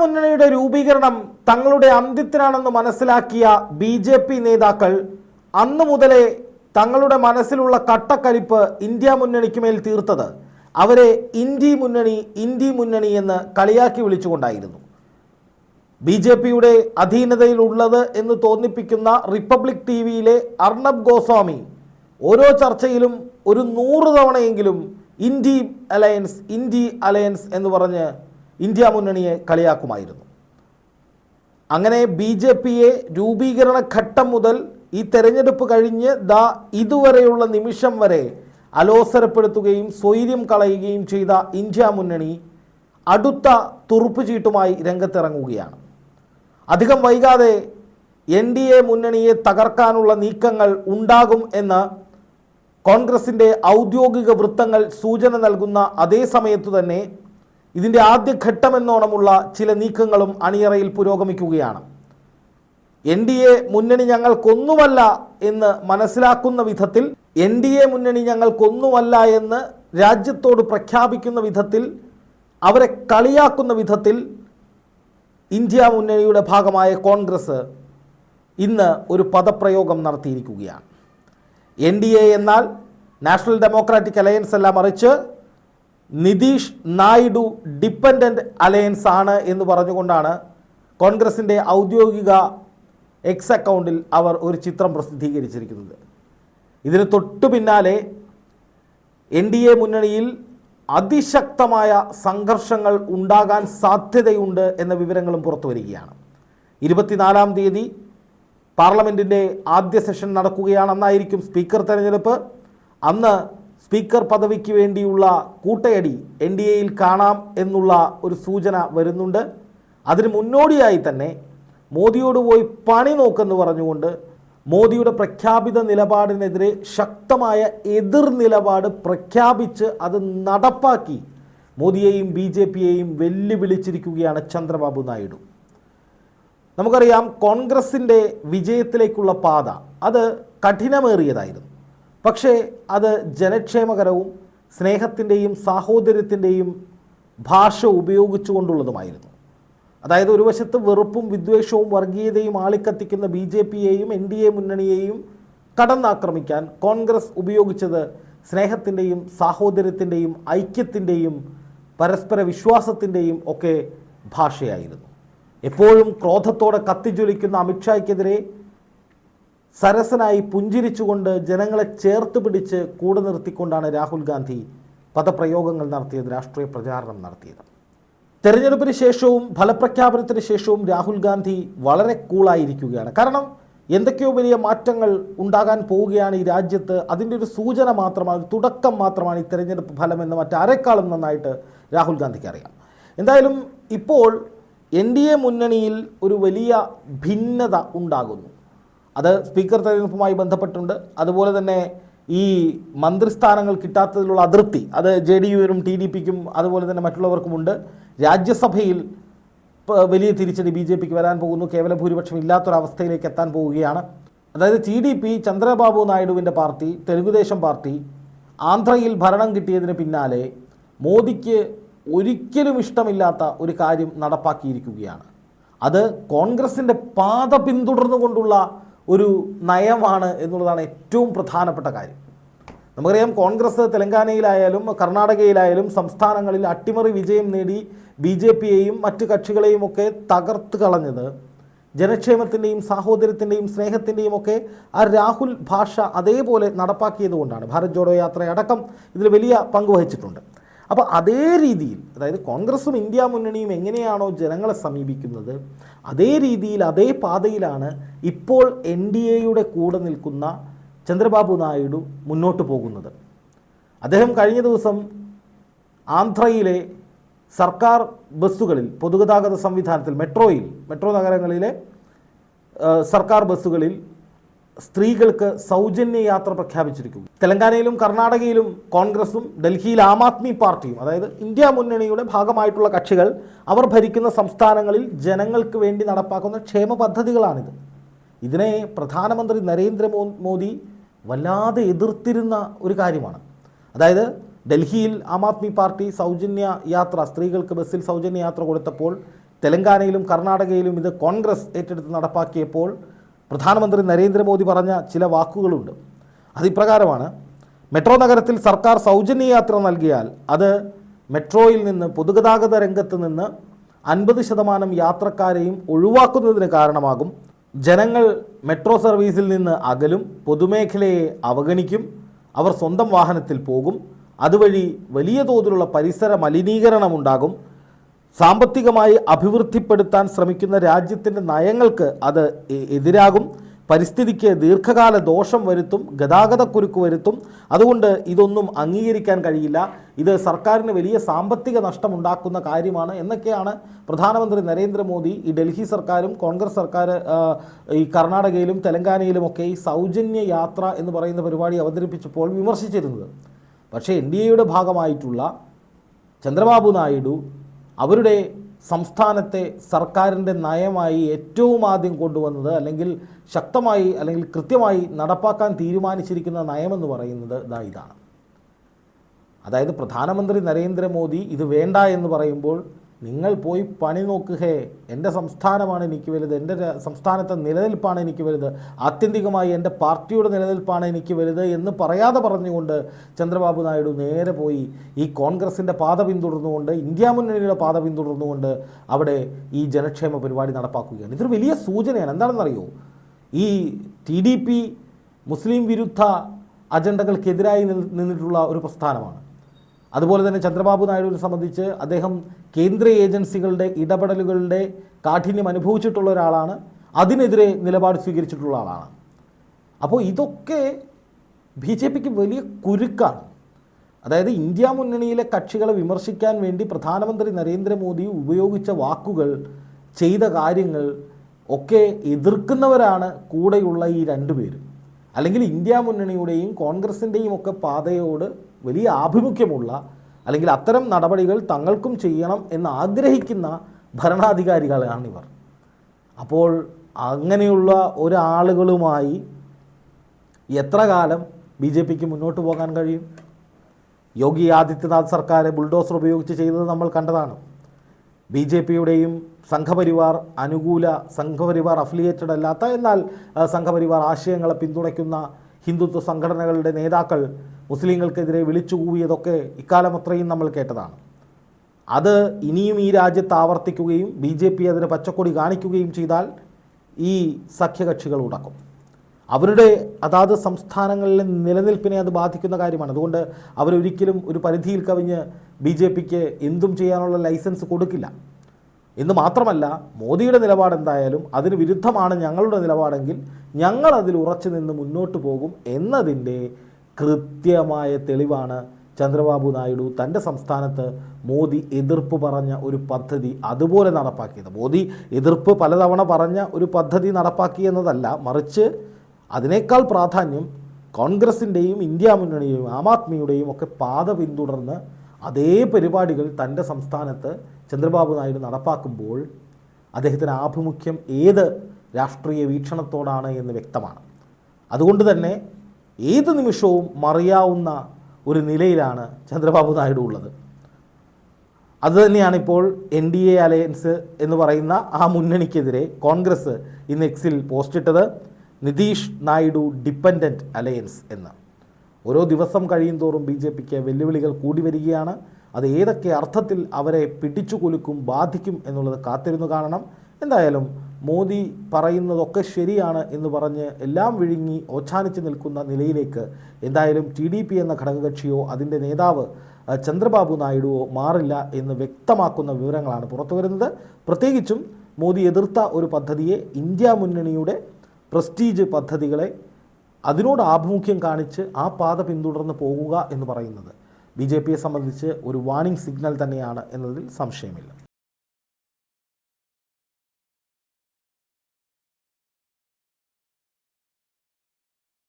മുന്നണിയുടെ രൂപീകരണം തങ്ങളുടെ അന്ത്യത്തിനാണെന്ന് മനസ്സിലാക്കിയ ബി ജെ പി നേതാക്കൾ അന്നു മുതലേ തങ്ങളുടെ മനസ്സിലുള്ള കട്ടക്കലിപ്പ് ഇന്ത്യ മുന്നണിക്ക് മേൽ തീർത്തത്. അവരെ ഇന്ത്യ മുന്നണി ഇന്ത്യ മുന്നണി എന്ന് കളിയാക്കി വിളിച്ചുകൊണ്ടായിരുന്നു. ബി ജെ പിയുടെ അധീനതയിലുള്ളത് എന്ന് തോന്നിപ്പിക്കുന്ന റിപ്പബ്ലിക് ടി വിയിലെ അർണബ് ഗോസ്വാമി ഓരോ ചർച്ചയിലും ഒരു നൂറ് തവണയെങ്കിലും ഇന്ത്യ അലയൻസ് ഇന്ത്യ അലയൻസ് എന്ന് പറഞ്ഞ് ഇന്ത്യ മുന്നണിയെ കളിയാക്കുമായിരുന്നു. അങ്ങനെ ബി ജെ പിയെ രൂപീകരണ ഘട്ടം മുതൽ ഈ തെരഞ്ഞെടുപ്പ് കഴിഞ്ഞ് ദാ ഇതുവരെയുള്ള നിമിഷം വരെ അലോസരപ്പെടുത്തുകയും സ്വൈര്യം കളയുകയും ചെയ്ത ഇന്ത്യ മുന്നണി അടുത്ത തുറുപ്പുചീട്ടുമായി രംഗത്തിറങ്ങുകയാണ്. അധികം വൈകാതെ എൻ ഡി എ മുന്നണിയെ തകർക്കാനുള്ള നീക്കങ്ങൾ ഉണ്ടാകും എന്ന് കോൺഗ്രസിന്റെ ഔദ്യോഗിക വൃത്തങ്ങൾ സൂചന നൽകുന്ന അതേ സമയത്തു തന്നെ ഇതിന്റെ ആദ്യഘട്ടമെന്നോണമുള്ള ചില നീക്കങ്ങളും അണിയറയിൽ പുരോഗമിക്കുകയാണ്. എൻ ഡി എ മുന്നണി ഞങ്ങൾക്കൊന്നുമല്ല എന്ന് മനസ്സിലാക്കുന്ന വിധത്തിൽ എൻ ഡി എ മുന്നണി ഞങ്ങൾക്കൊന്നുമല്ല എന്ന് രാജ്യത്തോട് പ്രഖ്യാപിക്കുന്ന വിധത്തിൽ അവരെ കളിയാക്കുന്ന വിധത്തിൽ ഇന്ത്യ മുന്നണിയുടെ ഭാഗമായ കോൺഗ്രസ് ഇന്ന് ഒരു പദപ്രയോഗം നടത്തിയിരിക്കുകയാണ്. എൻ ഡി എ എന്നാൽ നാഷണൽ ഡെമോക്രാറ്റിക് അലയൻസ് എല്ലാം മറിച്ച് നിതീഷ് നായിഡു ഡിപ്പെൻഡന്റ് അലയൻസ് ആണ് എന്ന് പറഞ്ഞുകൊണ്ടാണ് കോൺഗ്രസിന്റെ ഔദ്യോഗിക എക്സ് അക്കൗണ്ടിൽ അവർ ഒരു ചിത്രം പ്രസിദ്ധീകരിച്ചിരിക്കുന്നത്. ഇതിന് തൊട്ടു പിന്നാലെ എൻ ഡി എ മുന്നണിയിൽ അതിശക്തമായ സംഘർഷങ്ങൾ ഉണ്ടാകാൻ സാധ്യതയുണ്ട് എന്ന വിവരങ്ങളും പുറത്തു വരികയാണ്. ഇരുപത്തിനാലാം തീയതി പാർലമെന്റിന്റെ ആദ്യ സെഷൻ നടക്കുകയാണെന്നായിരിക്കും സ്പീക്കർ തെരഞ്ഞെടുപ്പ്. അന്ന് സ്പീക്കർ പദവിക്ക് വേണ്ടിയുള്ള കൂട്ടയടി എൻ ഡി എയിൽ കാണാം എന്നുള്ള ഒരു സൂചന വരുന്നുണ്ട്. അതിന് മുന്നോടിയായി തന്നെ മോദിയോട് പോയി പണി നോക്കെന്ന് പറഞ്ഞുകൊണ്ട് മോദിയുടെ പ്രഖ്യാപിത നിലപാടിനെതിരെ ശക്തമായ എതിർ നിലപാട് പ്രഖ്യാപിച്ച് അത് നടപ്പാക്കി മോദിയെയും ബി ജെ പിയെയും വെല്ലുവിളിച്ചിരിക്കുകയാണ് ചന്ദ്രബാബു നായിഡു. നമുക്കറിയാം കോൺഗ്രസിന്റെ വിജയത്തിലേക്കുള്ള പാത അത് കഠിനമേറിയതായിരുന്നു. പക്ഷേ അത് ജനക്ഷേമകരവും സ്നേഹത്തിന്റെയും സാഹോദര്യത്തിന്റെയും ഭാഷ ഉപയോഗിച്ചുകൊണ്ടുള്ളതുമായിരുന്നു. അതായത് ഒരു വശത്ത് വെറുപ്പും വിദ്വേഷവും വർഗീയതയും ആളിക്കത്തിക്കുന്ന ബി ജെ പിയെയും എൻ ഡി എ മുന്നണിയെയും കടന്നാക്രമിക്കാൻ കോൺഗ്രസ് ഉപയോഗിച്ചത് സ്നേഹത്തിന്റെയും സാഹോദര്യത്തിന്റെയും ഐക്യത്തിന്റെയും പരസ്പര വിശ്വാസത്തിന്റെയും ഒക്കെ ഭാഷയായിരുന്നു. എപ്പോഴും ക്രോധത്തോടെ കത്തിജ്വലിക്കുന്ന അമിത്ഷായ്ക്കെതിരെ സരസനായി പുഞ്ചിരിച്ചുകൊണ്ട് ജനങ്ങളെ ചേർത്ത് പിടിച്ച് കൂടെ നിർത്തിക്കൊണ്ടാണ് രാഹുൽ ഗാന്ധി പദപ്രയോഗങ്ങൾ നടത്തിയത് രാഷ്ട്രീയ പ്രചാരണം നടത്തിയത്. തെരഞ്ഞെടുപ്പിന് ശേഷവും ഫലപ്രഖ്യാപനത്തിന് ശേഷവും രാഹുൽ ഗാന്ധി വളരെ കൂളായിരിക്കുകയാണ്. കാരണം എന്തൊക്കെയോ വലിയ മാറ്റങ്ങൾ ഉണ്ടാകാൻ പോവുകയാണ് ഈ രാജ്യത്ത്. അതിന്റെ ഒരു സൂചന മാത്രമാണ് തുടക്കം മാത്രമാണ് ഈ തെരഞ്ഞെടുപ്പ് ഫലം എന്ന് മറ്റാരെക്കാളും നന്നായിട്ട് രാഹുൽ ഗാന്ധിക്ക് അറിയാം. എന്തായാലും ഇപ്പോൾ എൻ ഡി എ മുന്നണിയിൽ ഒരു വലിയ ഭിന്നത ഉണ്ടാകുന്നു. അത് സ്പീക്കർ തെരഞ്ഞെടുപ്പുമായി ബന്ധപ്പെട്ടുണ്ട്. അതുപോലെ തന്നെ ഈ മന്ത്രിസ്ഥാനങ്ങൾ കിട്ടാത്തതിലുള്ള അതൃപ്തി അത് ജെ ഡി യുവിനും ടി ഡി പിക്കും അതുപോലെ തന്നെ മറ്റുള്ളവർക്കുമുണ്ട് രാജ്യസഭയിൽ വലിയ തിരിച്ചടി ബി ജെ പിക്ക് വരാൻ പോകുന്നു. കേവല ഭൂരിപക്ഷം ഇല്ലാത്തൊരവസ്ഥയിലേക്ക് എത്താൻ പോവുകയാണ്. അതായത് ടി ഡി പി ചന്ദ്രബാബു നായിഡുവിന്റെ പാർട്ടി തെലുഗുദേശം പാർട്ടി ആന്ധ്രയിൽ ഭരണം കിട്ടിയതിന് പിന്നാലെ മോദിക്ക് ഒരിക്കലും ഇഷ്ടമില്ലാത്ത ഒരു കാര്യം നടപ്പാക്കിയിരിക്കുകയാണ്. അത് കോൺഗ്രസിന്റെ പാത പിന്തുടർന്നുകൊണ്ടുള്ള ഒരു നയമാണ് എന്നുള്ളതാണ് ഏറ്റവും പ്രധാനപ്പെട്ട കാര്യം. നമുക്കറിയാം കോൺഗ്രസ് തെലങ്കാനയിലായാലും കർണാടകയിലായാലും സംസ്ഥാനങ്ങളിൽ അട്ടിമറി വിജയം നേടി ബി ജെ പിയെയും മറ്റു കക്ഷികളെയും ഒക്കെ തകർത്ത് കളഞ്ഞത് ജനക്ഷേമത്തിന്റെയും സാഹോദര്യത്തിന്റെയും സ്നേഹത്തിന്റെയും ഒക്കെ ആ രാഹുൽ ഭാഷ അതേപോലെ നടപ്പാക്കിയതുകൊണ്ടാണ് ഭാരത് ജോഡോ യാത്രയടക്കം ഇതിൽ വലിയ പങ്ക് വഹിച്ചിട്ടുണ്ട്. അപ്പോൾ അതേ രീതിയിൽ അതായത് കോൺഗ്രസും ഇന്ത്യ മുന്നണിയും എങ്ങനെയാണോ ജനങ്ങളെ സമീപിക്കുന്നത് അതേ രീതിയിൽ അതേ പാതയിലാണ് ഇപ്പോൾ എൻ ഡി എയുടെ കൂടെ നിൽക്കുന്ന ചന്ദ്രബാബു നായിഡു മുന്നോട്ട് പോകുന്നത്. അദ്ദേഹം കഴിഞ്ഞ ദിവസം ആന്ധ്രയിലെ സർക്കാർ ബസ്സുകളിൽ പൊതുഗതാഗത സംവിധാനത്തിൽ മെട്രോയിൽ മെട്രോ നഗരങ്ങളിലെ സർക്കാർ ബസ്സുകളിൽ സ്ത്രീകൾക്ക് സൗജന്യ യാത്ര പ്രഖ്യാപിച്ചിരിക്കുന്നു. തെലങ്കാനയിലും കർണാടകയിലും കോൺഗ്രസും ഡൽഹിയിൽ ആം ആദ്മി പാർട്ടിയും അതായത് ഇന്ത്യ മുന്നണിയുടെ ഭാഗമായിട്ടുള്ള കക്ഷികൾ അവർ ഭരിക്കുന്ന സംസ്ഥാനങ്ങളിൽ ജനങ്ങൾക്ക് വേണ്ടി നടപ്പാക്കുന്ന ക്ഷേമ പദ്ധതികളാണിത്. ഇതിനെ പ്രധാനമന്ത്രി നരേന്ദ്രമോ മോദി വല്ലാതെ എതിർത്തിരുന്ന ഒരു കാര്യമാണ്. അതായത് ഡൽഹിയിൽ ആം ആദ്മി പാർട്ടി സൗജന്യ യാത്ര സ്ത്രീകൾക്ക് ബസ്സിൽ സൗജന്യ യാത്ര കൊടുത്തപ്പോൾ തെലങ്കാനയിലും കർണാടകയിലും ഇത് കോൺഗ്രസ് ഏറ്റെടുത്ത് നടപ്പാക്കിയപ്പോൾ പ്രധാനമന്ത്രി നരേന്ദ്രമോദി പറഞ്ഞ ചില വാക്കുകളുണ്ട്. അതിപ്രകാരമാണ് മെട്രോ നഗരത്തിൽ സർക്കാർ സൗജന്യ യാത്ര നൽകിയാൽ അത് മെട്രോയിൽ നിന്ന് പൊതുഗതാഗത രംഗത്ത് നിന്ന് അൻപത് ശതമാനം യാത്രക്കാരെയും ഒഴിവാക്കുന്നതിന് കാരണമാകും. ജനങ്ങൾ മെട്രോ സർവീസിൽ നിന്ന് അകലും പൊതുമേഖലയെ അവഗണിക്കും. അവർ സ്വന്തം വാഹനത്തിൽ പോകും. അതുവഴി വലിയ തോതിലുള്ള പരിസര മലിനീകരണം ഉണ്ടാകും സാമ്പത്തികമായി അഭിവൃദ്ധിപ്പെടുത്താൻ ശ്രമിക്കുന്ന രാജ്യത്തിന്റെ നയങ്ങൾക്ക് അത് എതിരാകും. പരിസ്ഥിതിക്ക് ദീർഘകാല ദോഷം വരുത്തും ഗതാഗതക്കുരുക്ക് വരുത്തും. അതുകൊണ്ട് ഇതൊന്നും അംഗീകരിക്കാൻ കഴിയില്ല. ഇത് സർക്കാരിന് വലിയ സാമ്പത്തിക നഷ്ടമുണ്ടാക്കുന്ന കാര്യമാണ് എന്നൊക്കെയാണ് പ്രധാനമന്ത്രി നരേന്ദ്രമോദി ഈ ഡൽഹി സർക്കാരും കോൺഗ്രസ് സർക്കാർ ഈ കർണാടകയിലും തെലങ്കാനയിലുമൊക്കെ ഈ സൗജന്യ യാത്ര എന്ന് പറയുന്ന പരിപാടി അവതരിപ്പിച്ചപ്പോൾ വിമർശിച്ചിരുന്നത്. പക്ഷേ എൻ ഡി എയുടെ ഭാഗമായിട്ടുള്ള ചന്ദ്രബാബു നായിഡു അവരുടെ സംസ്ഥാനത്തെ സർക്കാരിന്റെ നയമായി ഏറ്റവും ആദ്യം കൊണ്ടുവന്നത് അല്ലെങ്കിൽ ശക്തമായി അല്ലെങ്കിൽ കൃത്യമായി നടപ്പാക്കാൻ തീരുമാനിച്ചിരിക്കുന്ന നയമെന്ന് പറയുന്നത് ഇതാ ഇതാണ്. അതായത് പ്രധാനമന്ത്രി നരേന്ദ്രമോദി ഇത് വേണ്ട എന്ന് പറയുമ്പോൾ നിങ്ങൾ പോയി പണി നോക്കുകേ. എന്റെ സംസ്ഥാനമാണ് എനിക്ക് വലുത്. എന്റെ സംസ്ഥാനത്തെ നിലനിൽപ്പാണ് എനിക്ക് വലുത്. ആത്യന്തികമായി എന്റെ പാർട്ടിയുടെ നിലനിൽപ്പാണ് എനിക്ക് വലുത് എന്ന് പറയാതെ പറഞ്ഞുകൊണ്ട് ചന്ദ്രബാബു നായിഡു നേരെ പോയി ഈ കോൺഗ്രസിന്റെ പാത പിന്തുടർന്നുകൊണ്ട് ഇന്ത്യ മുന്നണിയുടെ പാത പിന്തുടർന്നുകൊണ്ട് അവിടെ ഈ ജനക്ഷേമ പരിപാടി നടപ്പാക്കുകയാണ്. ഇതൊരു വലിയ സൂചനയാണ്. എന്താണെന്നറിയോ? ഈ ടി ഡി പി മുസ്ലിം വിരുദ്ധ അജണ്ടകൾക്കെതിരായി നിന്നിട്ടുള്ള ഒരു പ്രസ്ഥാനമാണ്. അതുപോലെ തന്നെ ചന്ദ്രബാബു നായിഡുവിനെ സംബന്ധിച്ച് അദ്ദേഹം കേന്ദ്ര ഏജൻസികളുടെ ഇടപെടലുകളുടെ കാഠിന്യം അനുഭവിച്ചിട്ടുള്ള ഒരാളാണ്. അതിനെതിരെ നിലപാട് സ്വീകരിച്ചിട്ടുള്ള ആളാണ്. അപ്പോൾ ഇതൊക്കെ ബി ജെ പിക്ക് വലിയ കുരുക്കാണ്. അതായത് ഇന്ത്യ മുന്നണിയിലെ കക്ഷികളെ വിമർശിക്കാൻ വേണ്ടി പ്രധാനമന്ത്രി നരേന്ദ്രമോദി ഉപയോഗിച്ച വാക്കുകൾ ചെയ്ത കാര്യങ്ങൾ ഒക്കെ എതിർക്കുന്നവരാണ് കൂടെയുള്ള ഈ രണ്ടുപേരും. അല്ലെങ്കിൽ ഇന്ത്യ മുന്നണിയുടെയും കോൺഗ്രസിന്റെയും ഒക്കെ പാതയോട് വലിയ ആഭിമുഖ്യമുള്ള അല്ലെങ്കിൽ അത്തരം നടപടികൾ തങ്ങൾക്കും ചെയ്യണം എന്ന് ആഗ്രഹിക്കുന്ന ഭരണാധികാരികളാണിവർ അപ്പോൾ അങ്ങനെയുള്ള ഒരാളുകളുമായി എത്ര കാലം ബി ജെ പിക്ക് മുന്നോട്ട് പോകാൻ കഴിയും? യോഗി ആദിത്യനാഥ് സർക്കാർ ബുൾഡോസർ ഉപയോഗിച്ച് ചെയ്തത് നമ്മൾ കണ്ടതാണ്. ബി ജെ പിയുടെയും സംഘപരിവാർ അനുകൂല സംഘപരിവാർ അഫിലിയേറ്റഡ് അല്ലാത്ത എന്നാൽ സംഘപരിവാർ ആശയങ്ങളെ പിന്തുണയ്ക്കുന്ന ഹിന്ദുത്വ സംഘടനകളുടെ നേതാക്കൾ മുസ്ലിങ്ങൾക്കെതിരെ വിളിച്ചു കൂവിയതൊക്കെ ഇക്കാലം അത്രയും നമ്മൾ കേട്ടതാണ്. അത് ഇനിയും ഈ രാജ്യത്ത് ആവർത്തിക്കുകയും ബി ജെ പി അതിന് പച്ചക്കൊടി കാണിക്കുകയും ചെയ്താൽ ഈ സഖ്യകക്ഷികൾ ഉടക്കും. അവരുടെ അതാത് സംസ്ഥാനങ്ങളിലെ നിലനിൽപ്പിനെ അത് ബാധിക്കുന്ന കാര്യമാണ്. അതുകൊണ്ട് അവരൊരിക്കലും ഒരു പരിധിയിൽ കവിഞ്ഞ് ബി ജെ പിക്ക് എന്തും ചെയ്യാനുള്ള ലൈസൻസ് കൊടുക്കില്ല. എന്ന് മാത്രമല്ല മോദിയുടെ നിലപാട് എന്തായാലും അതിന് വിരുദ്ധമാണ് ഞങ്ങളുടെ നിലപാടെങ്കിൽ ഞങ്ങൾ അതിൽ ഉറച്ചു നിന്ന് മുന്നോട്ട് പോകും എന്നതിന്റെ കൃത്യമായ തെളിവാണ് ചന്ദ്രബാബു നായിഡു തന്റെ സംസ്ഥാനത്ത് മോദി എതിർപ്പ് പറഞ്ഞ ഒരു പദ്ധതി അതുപോലെ നടപ്പാക്കിയത്. മോദി എതിർപ്പ് പലതവണ പറഞ്ഞ ഒരു പദ്ധതി നടപ്പാക്കി എന്നതല്ല മറിച്ച് അതിനേക്കാൾ പ്രാധാന്യം കോൺഗ്രസിന്റെയും ഇന്ത്യ മുന്നണിയുടെയും ആം ആദ്മിയുടെയും ഒക്കെ പാത പിന്തുടർന്ന് അതേ പരിപാടികൾ തന്റെ സംസ്ഥാനത്ത് ചന്ദ്രബാബു നായിഡു നടപ്പാക്കുമ്പോൾ അദ്ദേഹത്തിന് ആഭിമുഖ്യം ഏത് രാഷ്ട്രീയ വീക്ഷണത്തോടാണ് എന്ന് വ്യക്തമാണ്. അതുകൊണ്ട് തന്നെ ഏത് നിമിഷവും മറിയാവുന്ന ഒരു നിലയിലാണ് ചന്ദ്രബാബു നായിഡു ഉള്ളത്. അതുതന്നെയാണ് ഇപ്പോൾ എൻ ഡി എ അലയൻസ് എന്ന് പറയുന്ന ആ മുന്നണിക്കെതിരെ കോൺഗ്രസ് ഇന്ന് എക്സിൽ പോസ്റ്റിട്ടത് നിതീഷ് നായിഡു ഡിപ്പെൻഡന്റ് അലയൻസ് എന്ന്. ഓരോ ദിവസം കഴിയും തോറും ബി ജെ പിക്ക് വെല്ലുവിളികൾ കൂടി വരികയാണ്. അത് ഏതൊക്കെ അർത്ഥത്തിൽ അവരെ പിടിച്ചു കുലുക്കും ബാധിക്കും എന്നുള്ളത് കാത്തിരുന്നു കാണണം. എന്തായാലും മോദി പറയുന്നതൊക്കെ ശരിയാണ് എന്ന് പറഞ്ഞ് എല്ലാം വിഴുങ്ങി ഓച്ഛാനിച്ച് നിൽക്കുന്ന നിലയിലേക്ക് എന്തായാലും ടി ഡി പി എന്ന ഘടകകക്ഷിയോ അതിന്റെ നേതാവ് ചന്ദ്രബാബു നായിഡുവോ മാറില്ല എന്ന് വ്യക്തമാക്കുന്ന വിവരങ്ങളാണ് പുറത്തു വരുന്നത്. പ്രത്യേകിച്ചും മോദി എതിർത്ത ഒരു പദ്ധതിയെ ഇന്ത്യ മുന്നണിയുടെ പ്രസ്റ്റീജ് പദ്ധതികളെ അതിനോട് ആഭിമുഖ്യം കാണിച്ച് ആ പാത പിന്തുടർന്ന് പോകുക എന്ന് പറയുന്നത്. ബി ജെ പിയെ സംബന്ധിച്ച് ഒരു വാണിംഗ് സിഗ്നൽ തന്നെയാണ് എന്നതിൽ സംശയമില്ല.